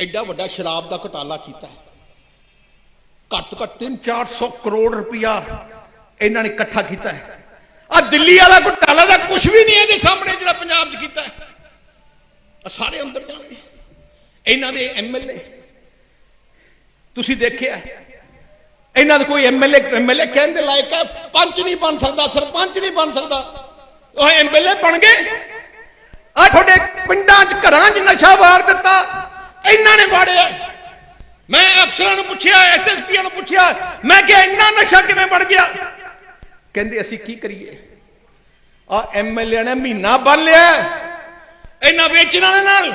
ਐਡਾ ਵੱਡਾ ਸ਼ਰਾਬ ਦਾ ਘੁਟਾਲਾ ਕੀਤਾ ਹੈ। ਘੱਟ ਤੋਂ ਘੱਟ 3-400 ਕਰੋੜ ਰੁਪਇਆ ਇਹਨਾਂ ਨੇ ਇਕੱਠਾ ਕੀਤਾ ਹੈ। ਆ ਦਿੱਲੀ ਵਾਲਾ ਘੁਟਾਲਾ ਦਾ ਕੁਝ ਵੀ ਨਹੀਂ ਇਹਦੇ ਸਾਹਮਣੇ ਜਿਹੜਾ ਪੰਜਾਬ 'ਚ ਕੀਤਾ ਹੈ। ਆ ਸਾਰੇ ਅੰਦਰ ਜਾਣਗੇ। ਇਹਨਾਂ ਦੇ ਐਮਐਲਏ ਤੁਸੀਂ ਦੇਖਿਆ? ਇਹਨਾਂ ਦਾ ਕੋਈ ਐਮਐਲਏ ਐਮਐਲਏ ਕਹਿਣ ਦੇ ਲਾਇਕ ਹੈ, ਪੰਚ ਨਹੀਂ ਬਣ ਸਕਦਾ, ਸਰਪੰਚ ਨਹੀਂ ਬਣ ਸਕਦਾ। ਉਹ ਐਮਐਲਏ ਬਣ ਗਏ। ਆ ਤੁਹਾਡੇ ਪਿੰਡਾਂ 'ਚ ਘਰਾਂ 'ਚ ਨਸ਼ਾ ਵਾਰ ਦਿੱਤਾ। ਇਹਨਾਂ ਨੇ ਵਾੜਿਆ ਮੈਂ ਅਫਸਰਾਂ ਨੂੰ ਪੁੱਛਿਆ ਐਸਐਸਪੀਆਂ ਨੂੰ ਪੁੱਛਿਆ ਮੈਂ ਕਿਹਾ ਇੰਨਾ ਨਸ਼ਾ ਕਿਵੇਂ ਵੜ ਗਿਆ ਕਹਿੰਦੇ ਅਸੀਂ ਕੀ ਕਰੀਏ ਆ ਐਮਐਲਏ ਨੇ ਮਹੀਨਾ ਬੰਨ ਲਿਆ ਇਹਨਾਂ ਵੇਚਣ ਵਾਲੇ ਨਾਲ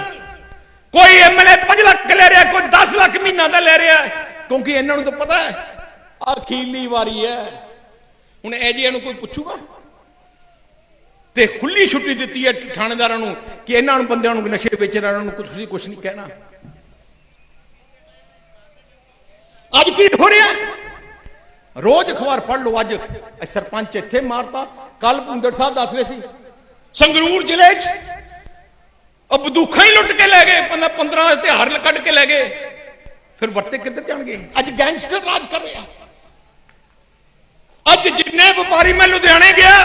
ਕੋਈ ਐਮਐਲਏ 5 ਲੱਖ ਲੈ ਰਿਹਾ ਕੋਈ 10 ਲੱਖ ਮਹੀਨਾ ਦਾ ਲੈ ਰਿਹਾ ਹੈ, ਕਿਉਂਕਿ ਇਹਨਾਂ ਨੂੰ ਤਾਂ ਪਤਾ ਹੈ ਅਖੀਲੀ ਵਾਰੀ ਹੈ ਹੁਣ ਇਹ ਜਿਹਿਆਂ ਨੂੰ ਕੋਈ ਪੁੱਛੂਗਾ ਤੇ ਖੁੱਲੀ ਛੁੱਟੀ ਦਿੱਤੀ ਹੈ ਥਾਣੇਦਾਰਾਂ ਨੂੰ ਕਿ ਇਹਨਾਂ ਨੂੰ ਬੰਦਿਆਂ ਨੂੰ ਨਸ਼ੇ ਵੇਚਣ ਵਾਲਿਆਂ ਨੂੰ ਕੁਝ ਤੁਸੀਂ ਕੁਝ ਨਹੀਂ ਕਹਿਣਾ ਅੱਜ ਕੀ ਹੋ ਰਿਹਾ? ਰੋਜ਼ ਅਖਬਾਰ ਪੜ੍ਹ ਲਓ, ਅੱਜ ਸਰਪੰਚ ਇੱਥੇ ਮਾਰਤਾ। ਕੱਲ ਭੁੰਦੜ ਸਾਹਿਬ ਦੱਸ ਰਹੇ ਸੀ, ਸੰਗਰੂਰ ਜ਼ਿਲ੍ਹੇ 'ਚ ਉਹ ਬੰਦੂਖਾਂ ਹੀ ਲੁੱਟ ਕੇ ਲੈ ਗਏ 15 ਹਥਿਆਰ ਕੱਢ ਕੇ ਲੈ ਗਏ। ਫਿਰ ਵਰਤੇ ਕਿੱਧਰ ਜਾਣਗੇ? ਅੱਜ ਗੈਂਗਸਟਰ ਰਾਜ ਕਰ ਰਿਹਾ। ਅੱਜ ਜਿੰਨੇ ਵਪਾਰੀ ਮੈਂ ਲੁਧਿਆਣੇ ਗਿਆ,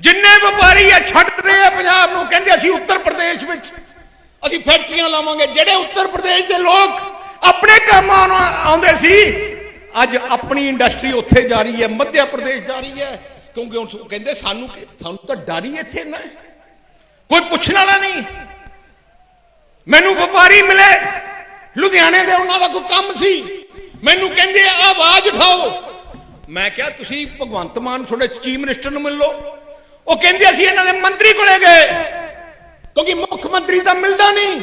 ਜਿੰਨੇ ਵਪਾਰੀ ਆ ਛੱਡ ਰਹੇ ਆ ਪੰਜਾਬ ਨੂੰ, ਕਹਿੰਦੇ ਅਸੀਂ ਉੱਤਰ ਪ੍ਰਦੇਸ਼ ਵਿੱਚ, ਅਸੀਂ ਫੈਕਟਰੀਆਂ ਲਾਵਾਂਗੇ। ਜਿਹੜੇ ਉੱਤਰ ਪ੍ਰਦੇਸ਼ ਦੇ ਲੋਕ ਆਪਣੇ ਕੰਮ ਆਉਣ- ਆਉਂਦੇ ਸੀ। ਅੱਜ ਆਪਣੀ ਇੰਡਸਟਰੀ ਉੱਥੇ ਜਾ ਰਹੀ ਹੈ ਮੱਧ ਪ੍ਰਦੇਸ਼ ਜਾ ਰਹੀ ਹੈ। ਕਿਉਂਕਿ ਉਹ ਕਹਿੰਦੇ ਸਾਨੂੰ ਸਾਨੂੰ ਤਾਂ ਡਰ ਹੀ ਇੱਥੇ ਨਾ ਕੋਈ ਪੁੱਛਣ ਵਾਲਾ ਨਹੀਂ। ਮੈਨੂੰ ਵਪਾਰੀ ਮਿਲੇ। ਲੁਧਿਆਣੇ ਦੇ ਉਹਨਾਂ ਦਾ ਕੋਈ ਕੰਮ ਸੀ। ਮੈਨੂੰ ਕਹਿੰਦੇ ਆਵਾਜ਼ ਉਠਾਓ। ਮੈਂ ਕਿਹਾ, ਤੁਸੀਂ ਭਗਵੰਤ ਮਾਨ ਤੁਹਾਡੇ ਚੀਫ ਮਿਨਿਸਟਰ ਨੂੰ ਮਿਲ। ਲਓ ਉਹ ਕਹਿੰਦੇ ਅਸੀਂ ਇਹਨਾਂ ਦੇ ਮੰਤਰੀ ਕੋਲੇ ਗਏ। ਕਿਉਂਕਿ ਮੁੱਖ ਮੰਤਰੀ ਤਾਂ ਮਿਲਦਾ ਨਹੀਂ।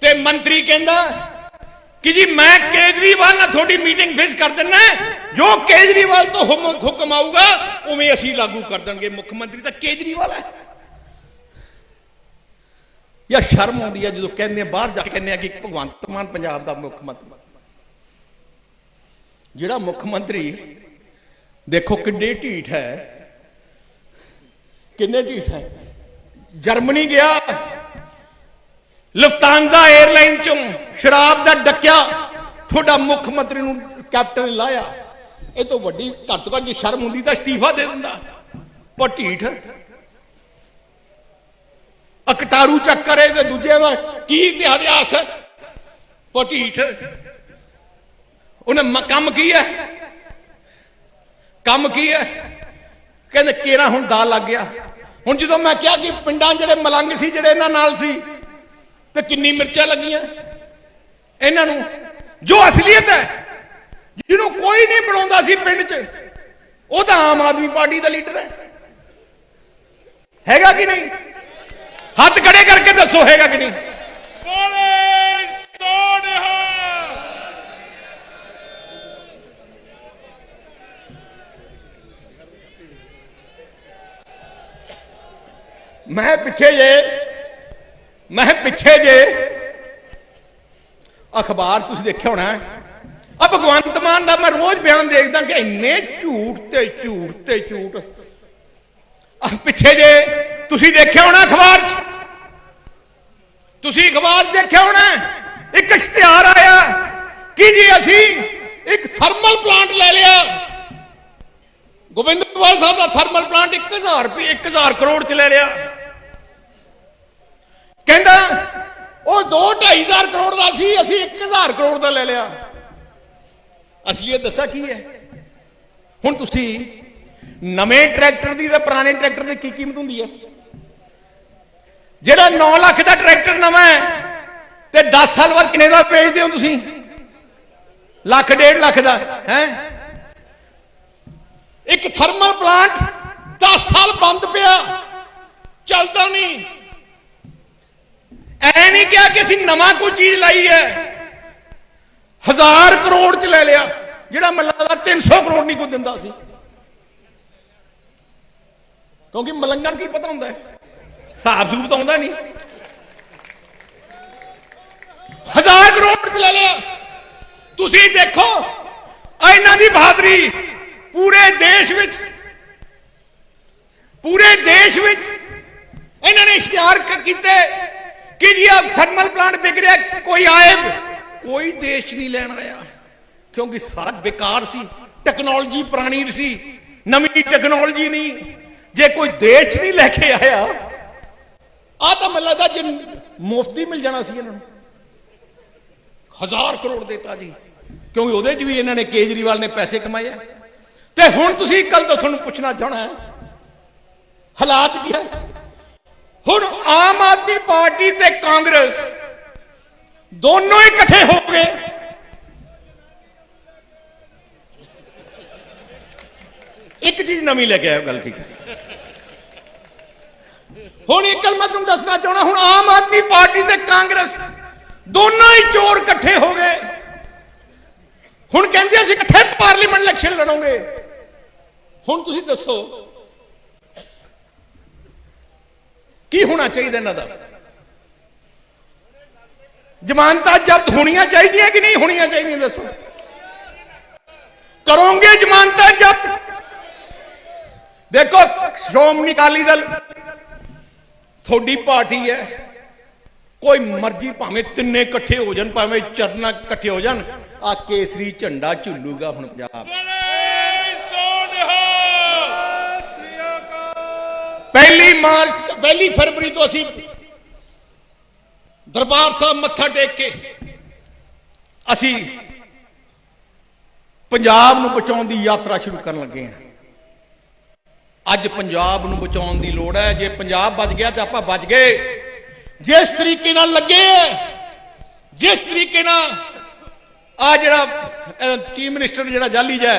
ਤੇ ਮੰਤਰੀ ਕਹਿੰਦਾ ਕਿ ਜੀ ਮੈਂ ਕੇਜਰੀਵਾਲ ਨਾਲ ਤੁਹਾਡੀ ਮੀਟਿੰਗ ਫਿਕਸ ਕਰ ਦਿੰਨਾ ਜੋ ਕੇਜਰੀਵਾਲ ਤੋਂ ਹੁਕਮ ਆਊਗਾ, ਉਵੇਂ ਅਸੀਂ ਲਾਗੂ ਕਰ ਦਾਂਗੇ। ਮੁੱਖ ਮੰਤਰੀ ਤਾਂ ਕੇਜਰੀਵਾਲ ਹੈ। ਯਾ ਸ਼ਰਮ ਆਉਂਦੀ ਹੈ ਜਦੋਂ ਕਹਿੰਦੇ ਆ, ਬਾਹਰ ਜਾ ਕੇ ਕਹਿੰਦੇ ਆ ਕਿ ਭਗਵੰਤ ਮਾਨ ਪੰਜਾਬ ਦਾ ਮੁੱਖ ਮੰਤਰੀ। ਜਿਹੜਾ ਮੁੱਖ ਮੰਤਰੀ, ਦੇਖੋ ਕਿੱਡੇ ਢੀਠ ਹੈ। ਕਿੰਨੇ ਢੀਠ ਹੈ। ਜਰਮਨੀ ਗਿਆ। ਲਫਤਾਂਜ਼ਾ 에ਅਰਲਾਈਨ ਚੋਂ ਸ਼ਰਾਬ ਦਾ ਡੱਕਿਆ। ਤੁਹਾਡਾ ਮੁੱਖ ਮੰਤਰੀ ਨੂੰ ਕੈਪਟਨ ਲਾਇਆ। ਇਹ ਤੋਂ ਵੱਡੀ ਘੱਟ ਤੋਂ ਘੱਟ ਜੇ ਸ਼ਰਮ ਹੁੰਦੀ ਤਾਂ ਅਸਤੀਫਾ ਦੇ ਦਿੰਦਾ। ਪਰ ਢੀਠ। ਅਕਟਾਰੂ ਚੱਕਰੇ ਤੇ ਦੂਜੇ ਦਾ ਕੀ ਇਤਿਹਾਸ ਹੈ? ਪਰ ਢੀਠ। ਉਹਨੇ ਕੰਮ ਕੀ ਹੈ? ਕੰਮ ਕੀ ਹੈ? ਕਹਿੰਦੇ ਕੇਰਾ ਹੁਣ ਦਾ ਲੱਗ ਗਿਆ? ਹੁਣ ਜਦੋਂ ਮੈਂ ਕਿਹਾ ਕਿ ਪਿੰਡਾਂ ਜਿਹੜੇ ਮਲੰਗ ਸੀ, ਜਿਹੜੇ ਇਹਨਾਂ ਨਾਲ ਸੀ ਤੇ ਕਿੰਨੀ ਮਿਰਚਾਂ ਲੱਗੀਆਂ? ਇਹਨਾਂ ਨੂੰ ਜੋ ਅਸਲੀਅਤ ਹੈ, ਜਿਹਨੂੰ ਕੋਈ ਨਹੀਂ ਬਣਾਉਂਦਾ ਸੀ ਪਿੰਡ 'ਚ, ਉਹ ਤਾਂ ਆਮ ਆਦਮੀ ਪਾਰਟੀ ਦਾ ਲੀਡਰ ਹੈ। ਹੈਗਾ ਕਿ ਨਹੀਂ? ਹੱਥ ਖੜੇ ਕਰਕੇ ਦੱਸੋ, ਹੈਗਾ ਕਿ ਨਹੀਂ? ਬੋਲੇ ਸੋਨਿਹਾ ਮੈਂ ਪਿੱਛੇ ਜੇ ਮੈਂ ਪਿੱਛੇ ਜੇ। ਅਖਬਾਰ ਤੁਸੀਂ ਦੇਖਿਆ ਹੋਣਾ ਆ ਭਗਵੰਤ ਮਾਨ ਦਾ ਮੈਂ ਰੋਜ਼ ਬਿਆਨ ਦੇਖਦਾ ਕਿ ਇੰਨੇ ਝੂਠ ਤੇ ਝੂਠ ਤੇ ਝੂਠ। ਆ ਪਿੱਛੇ ਜੇ, ਤੁਸੀਂ ਦੇਖਿਆ ਹੋਣਾ ਅਖਬਾਰ 'ਚ? ਤੁਸੀਂ ਅਖਬਾਰ 'ਚ ਦੇਖਿਆ ਹੋਣਾ ਇੱਕ ਇਸ਼ਤਿਹਾਰ ਆਇਆ। ਕਿ ਜੀ ਅਸੀਂ ਇੱਕ ਥਰਮਲ ਪਲਾਂਟ ਲੈ ਲਿਆ। ਗੋਬਿੰਦਵਾਲ ਸਾਹਿਬ ਦਾ ਥਰਮਲ ਪਲਾਂਟ 1000 ਰੁਪਏ 1000 ਕਰੋੜ ਚ ਲੈ ਲਿਆ। ਕਹਿੰਦਾ, ਉਹ 2 2500 ਕਰੋੜ ਦਾ ਸੀ, ਅਸੀਂ 1000 ਕਰੋੜ ਦਾ ਲੈ ਲਿਆ। ਅਸੀਂ ਇਹ ਦੱਸਿਆ ਕੀ ਹੈ? ਹੁਣ ਤੁਸੀਂ ਨਵੇਂ ਟਰੈਕਟਰ ਦੀ ਤੇ ਪੁਰਾਣੇ ਟਰੈਕਟਰ ਦੀ ਕੀ ਕੀਮਤ ਹੁੰਦੀ ਹੈ? ਜਿਹੜਾ 9 ਲੱਖ ਦਾ ਟਰੈਕਟਰ ਨਵਾਂ ਹੈ, ਤੇ 10 ਸਾਲ ਬਾਅਦ ਕਿੰਨੇ ਦਾ ਵੇਚਦੇ ਹੋ ਤੁਸੀਂ? ਲੱਖ, ਡੇਢ ਲੱਖ ਦਾ, ਹੈ? ਇੱਕ ਥਰਮਲ ਪਲਾਂਟ 10 ਸਾਲ ਬੰਦ ਪਿਆ, ਚੱਲਦਾ ਨਹੀਂ। ਐ ਨਹੀਂ ਕਿਹਾ ਕਿ ਅਸੀਂ ਨਵਾਂ ਕੋਈ ਚੀਜ਼ ਲਾਈ ਹੈ ਹਜ਼ਾਰ ਕਰੋੜ ਚ ਲੈ ਲਿਆ, ਜਿਹੜਾ ਮੱਲਾ ਦਾ 300 ਕਰੋੜ ਨਹੀਂ ਕੋਈ ਦਿੰਦਾ ਸੀ। ਕਿਉਂਕਿ ਮਲੰਗਣ ਕੀ ਪਤਾ ਹੁੰਦਾ ਹੈ ਹਿਸਾਬ ਸੂਬ ਤਾਂ ਆਉਂਦਾ ਨਹੀਂ। ਹਜ਼ਾਰ ਕਰੋੜ ਚ ਲੈ ਲਿਆ। ਤੁਸੀਂ ਦੇਖੋ ਇਹਨਾਂ ਦੀ ਬਹਾਦਰੀ ਪੂਰੇ ਦੇਸ਼ ਵਿੱਚ, ਪੂਰੇ ਦੇਸ਼ ਵਿੱਚ ਇਹਨਾਂ ਨੇ ਇਸ਼ਤਿਹਾਰ ਕੀਤੇ। ਕਿ ਜੀ ਆ ਥਰਮਲ ਪਲਾਂਟ ਵਿਕ ਰਿਹਾ, ਕੋਈ ਆਏ। ਕੋਈ ਦੇਸ਼ ਨਹੀਂ ਲੈਣ ਆਇਆ, ਕਿਉਂਕਿ ਸਾਰਾ ਬੇਕਾਰ ਸੀ ਟੈਕਨੋਲੋਜੀ ਪੁਰਾਣੀ ਸੀ, ਨਵੀਂ ਟੈਕਨੋਲੋਜੀ ਨਹੀਂ। ਜੇ ਕੋਈ ਦੇਸ਼ ਨਹੀਂ ਲੈ ਕੇ ਆਇਆ ਆ ਤਾਂ ਮੈਨੂੰ ਲੱਗਦਾ ਜੇ ਮੁਫਤੀ ਮਿਲ ਜਾਣਾ ਸੀ ਇਹਨਾਂ ਨੂੰ। ਹਜ਼ਾਰ ਕਰੋੜ ਦੇਤਾ ਜੀ, ਕਿਉਂਕਿ ਉਹਦੇ 'ਚ ਵੀ ਇਹਨਾਂ ਨੇ ਕੇਜਰੀਵਾਲ ਨੇ ਪੈਸੇ ਕਮਾਏ ਤੇ ਹੁਣ ਤੁਸੀਂ ਕੱਲ ਤੋਂ ਤੁਹਾਨੂੰ ਪੁੱਛਣਾ ਚਾਹਣਾ ਹਾਲਾਤ ਕੀ ਹੈ? ਹੁਣ ਆਮ ਆਦਮੀ ਪਾਰਟੀ ਤੇ ਕਾਂਗਰਸ ਦੋਨੋਂ ਹੀ ਇਕੱਠੇ ਹੋ ਗਏ। ਇੱਕ ਚੀਜ਼ ਨਵੀਂ ਲੈ ਕੇ ਆਇਆ ਗੱਲ ਠੀਕ ਹੈ। ਹੁਣ ਇੱਕ ਗੱਲ ਮੈਂ ਤੁਹਾਨੂੰ ਦੱਸਣਾ ਚਾਹਣਾ ਹੁਣ ਆਮ ਆਦਮੀ ਪਾਰਟੀ ਤੇ ਕਾਂਗਰਸ ਦੋਨੋਂ ਹੀ ਚੋਰ ਇਕੱਠੇ ਹੋ ਗਏ। ਹੁਣ ਕਹਿੰਦੇ ਅਸੀਂ ਇਕੱਠੇ ਪਾਰਲੀਮੈਂਟ ਇਲੈਕਸ਼ਨ ਲੜਾਂਗੇ। ਹੁਣ ਤੁਸੀਂ ਦੱਸੋ ਕੀ ਹੋਣਾ ਚਾਹੀਦਾ ਇਹਨਾਂ ਦਾ? ਜ਼ਮਾਨਤਾਂ ਜ਼ਬਤ ਹੋਣੀਆਂ ਚਾਹੀਦੀਆਂ ਕਿ ਨਹੀਂ ਹੋਣੀਆਂ ਚਾਹੀਦੀਆਂ ਦੱਸੋ? ਕਰੋਗੇ ਜ਼ਮਾਨਤਾਂ ਜ਼ਬਤ? ਦੇਖੋ ਸ਼੍ਰੋਮਣੀ ਅਕਾਲੀ ਦਲ ਤੁਹਾਡੀ ਪਾਰਟੀ ਹੈ। ਕੋਈ ਮਰਜ਼ੀ ਭਾਵੇਂ ਤਿੰਨੇ ਇਕੱਠੇ ਹੋ ਜਾਣ ਭਾਵੇਂ ਚਰਨਾ ਇਕੱਠੇ ਹੋ ਜਾਣ ਆ ਕੇਸਰੀ ਝੰਡਾ ਝੁੱਲੂਗਾ ਹੁਣ ਪੰਜਾਬ। ਪਹਿਲੀ ਮਾਰਚ ਪਹਿਲੀ ਫਰਵਰੀ ਤੋਂ ਅਸੀਂ ਦਰਬਾਰ ਸਾਹਿਬ ਮੱਥਾ ਟੇਕ ਕੇ ਅਸੀਂ ਪੰਜਾਬ ਨੂੰ ਬਚਾਉਣ ਦੀ ਯਾਤਰਾ ਸ਼ੁਰੂ ਕਰਨ ਲੱਗੇ ਹਾਂ। ਅੱਜ ਪੰਜਾਬ ਨੂੰ ਬਚਾਉਣ ਦੀ ਲੋੜ ਹੈ। ਜੇ ਪੰਜਾਬ ਬਚ ਗਿਆ ਤਾਂ ਆਪਾਂ ਬਚ ਗਏ। ਜਿਸ ਤਰੀਕੇ ਨਾਲ ਲੱਗੇ ਹੈ, ਜਿਸ ਤਰੀਕੇ ਨਾਲ ਆ ਜਿਹੜਾ ਚੀਫ ਮਿਨਿਸਟਰ ਜਿਹੜਾ ਜਾਲੀ ਜਾ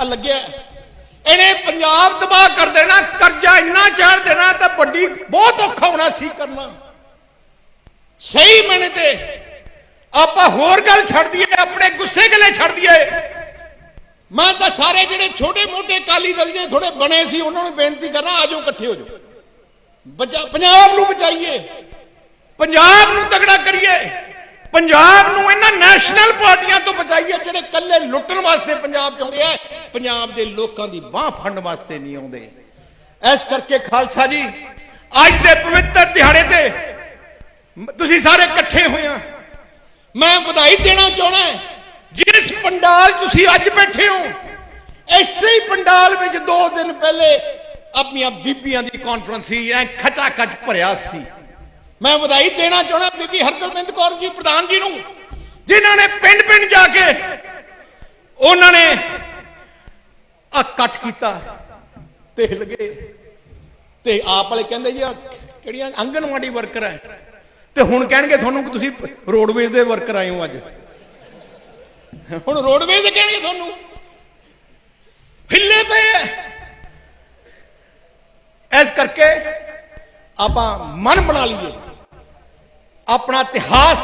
ਆ ਲੱਗਿਆ। ਇਹਨੇ ਪੰਜਾਬ ਤਬਾਹ ਕਰ ਦੇਣਾ ਕਰਜ਼ਾ ਇੰਨਾ ਬਹੁਤ ਸੀ ਕਰਨਾ। ਸਹੀ ਮਨ ਤੇ। ਆਪਾਂ ਹੋਰ ਗੱਲ ਛੱਡ ਦਈਏ, ਆਪਣੇ ਗੁੱਸੇ ਗੱਲੇ ਛੱਡ ਦਈਏ। ਮੈਂ ਤਾਂ ਸਾਰੇ ਜਿਹੜੇ ਛੋਟੇ ਮੋਟੇ ਕਾਲੀ ਦਲ ਜੇ ਥੋੜੇ ਬਣੇ ਸੀ, ਉਹਨਾਂ ਨੂੰ ਬੇਨਤੀ ਕਰਨਾ ਆਜੋ ਇਕੱਠੇ ਹੋ ਜਾਓ। ਬਚਾ- ਪੰਜਾਬ ਨੂੰ ਬਚਾਈਏ। ਪੰਜਾਬ ਨੂੰ ਤਗੜਾ ਕਰੀਏ। ਪੰਜਾਬ ਨੂੰ ਇਹਨਾਂ ਨੈਸ਼ਨਲ ਪਾਰਟੀਆਂ ਤੋਂ ਬਚਾਈਏ, ਜਿਹੜੇ ਕੱਲੇ ਲੁੱਟਣ ਵਾਸਤੇ ਪੰਜਾਬ ਚ ਆਉਂਦੇ ਆ। ਪੰਜਾਬ ਦੇ ਲੋਕਾਂ ਦੀ ਬਾਹ ਫੜਨ ਵਾਸਤੇ ਨਹੀਂ ਆਉਂਦੇ। ਇਸ ਕਰਕੇ ਖਾਲਸਾ ਜੀ ਅੱਜ ਦੇ ਪਵਿੱਤਰ ਦਿਹਾੜੇ ਤੇ ਤੁਸੀਂ ਸਾਰੇ ਇਕੱਠੇ ਹੋਏ ਆ। ਮੈਂ ਵਧਾਈ ਦੇਣਾ ਚਾਹਣਾ ਜਿਸ ਪੰਡਾਲ ਤੁਸੀਂ ਅੱਜ ਬੈਠੇ ਹੋ ਐਸੇ ਹੀ ਪੰਡਾਲ ਵਿੱਚ 2 ਦਿਨ ਪਹਿਲੇ ਆਪਣੀਆਂ ਬੀਬੀਆਂ ਦੀ ਕਾਨਫਰੰਸ ਸੀ, ਐ ਖਚਾ ਖਚ ਭਰਿਆ ਸੀ। ਮੈਂ ਵਧਾਈ ਦੇਣਾ ਚਾਹਣਾ ਬੀਬੀ ਹਰਗੋਬਿੰਦ ਕੌਰ ਜੀ ਪ੍ਰਧਾਨ ਜੀ ਨੂੰ, ਜਿਨ੍ਹਾਂ ਨੇ ਪਿੰਡ ਪਿੰਡ ਜਾ ਕੇ ਉਹਨਾਂ ਨੇ ਆ ਕੱਟ ਕੀਤਾ ਤੇ ਹਿਲ ਤੇ ਆਪ ਵਾਲੇ ਕਹਿੰਦੇ ਜੀ ਕਿਹੜੀਆਂ ਆਂਗਣਵਾੜੀ ਵਰਕਰ ਹੈ ਤੇ ਹੁਣ ਕਹਿਣਗੇ ਤੁਹਾਨੂੰ ਕਿ ਤੁਸੀਂ ਰੋਡਵੇਜ਼ ਦੇ ਵਰਕਰ ਆਏ ਹੋ ਅੱਜ। ਹੁਣ ਰੋਡਵੇਜ਼ ਦੇ ਕਹਿਣਗੇ ਤੁਹਾਨੂੰ। ਹਿੱਲੇ ਪਏ ਐ। ਇਸ ਕਰਕੇ ਆਪਾਂ ਮਨ ਬਣਾ ਲਈਏ। ਆਪਣਾ ਇਤਿਹਾਸ,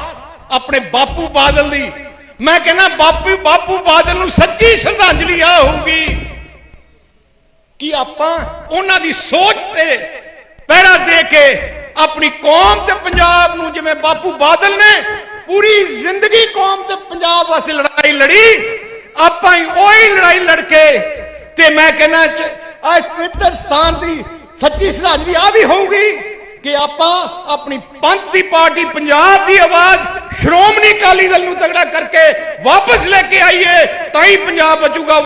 ਆਪਣੇ ਬਾਪੂ ਬਾਦਲ ਦੀ। ਮੈਂ ਕਹਿੰਦਾ, ਬਾਪੂ ਬਾਪੂ ਬਾਦਲ ਨੂੰ ਸੱਚੀ ਸ਼ਰਧਾਂਜਲੀ ਆ ਹੋਊਗੀ। ਕਿ ਆਪਾਂ ਉਹਨਾਂ ਦੀ ਸੋਚ ਤੇ ਪਹਿਰਾ ਦੇ ਕੇ ਆਪਣੀ ਕੌਮ ਤੇ ਪੰਜਾਬ ਨੂੰ ਜਿਵੇਂ ਬਾਪੂ ਬਾਦਲ ਨੇ ਪੂਰੀ ਜ਼ਿੰਦਗੀ ਕੌਮ ਤੇ ਪੰਜਾਬ ਵਾਸਤੇ ਲੜਾਈ ਲੜੀ, ਆਪਾਂ ਹੀ ਉਹੀ ਲੜਾਈ ਲੜ ਕੇ ਤੇ ਮੈਂ ਕਹਿੰਦਾ ਅੱਜ ਪਵਿੱਤਰ ਸਥਾਨ ਦੀ ਸੱਚੀ ਸ਼ਰਧਾਂਜਲੀ ਆ ਵੀ ਹੋਊਗੀ ਕਿ ਆਪਾਂ ਆਪਣੀ ਪੰਥ ਦੀ ਪਾਰਟੀ, ਪੰਜਾਬ ਦੀ ਆਵਾਜ਼ ਸ਼੍ਰੋਮਣੀ ਅਕਾਲੀ ਦਲ ਨੂੰ ਤਗੜਾ ਕਰਕੇ ਵਾਪਸ ਲੈ ਕੇ ਆਈਏ, ਤਾਂ ਹੀ ਪੰਜਾਬ ਬਚੂਗਾ।